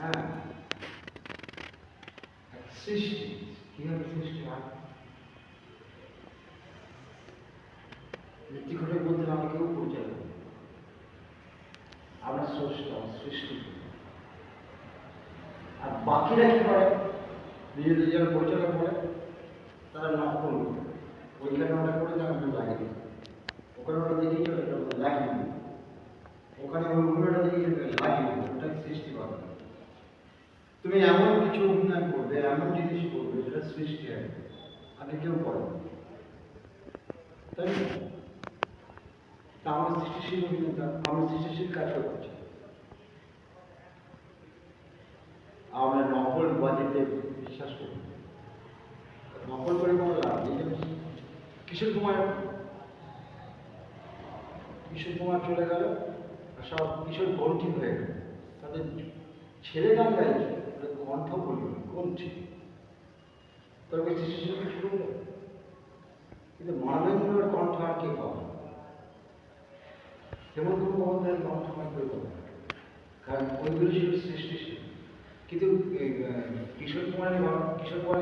হ্যাঁ সৃষ্টি কীভাবে সৃষ্টি হয় মৃত্যুঘটের মধ্যে আমরা কেউ পরিচয় আমরা স্রষ্টা সৃষ্টি আর বাকিরা কি করে নিজেদের যারা পরিচালনা করে তারা নকল করে ওইখানে ওটা করে তার দেয়। ওখানে ওটা দেখেই চলে এটা ওটা লাগিয়ে দেয়। ওখানে ওই অভিনয়টা দেখেই চলে লাগিয়ে দেয়। ওটা সৃষ্টি করে না। তুমি এমন কিছু অভিনয় করবে, এমন জিনিস করবে যেটা সৃষ্টি হয়। আগে কেউ করে তাই? তা আমরা সৃষ্টিশীল অভিনেতা, আমরা সৃষ্টিশীল কাজ করছি। আমরা নকল বাজেটে বিশ্বাস করি নকল করে কোনো লাভ নেই কিশোর কুমার। কিশোর কুমার চলে গেল সব কিশোর গন্ঠিত হয়ে গেল। তাদের ছেলে গান গাইছে তোর কাছে শিশু কিছু কিন্তু মানবেন্দ্রের কণ্ঠ আর কে পাবে? হেমন্ত মুখোপাধ্যায়ের কণ্ঠ আর কেউ পাবে কারণ ওইগুলো ছিল সৃষ্টিশীল। কিন্তু কিশোর কুমারের কিশোর কুমারের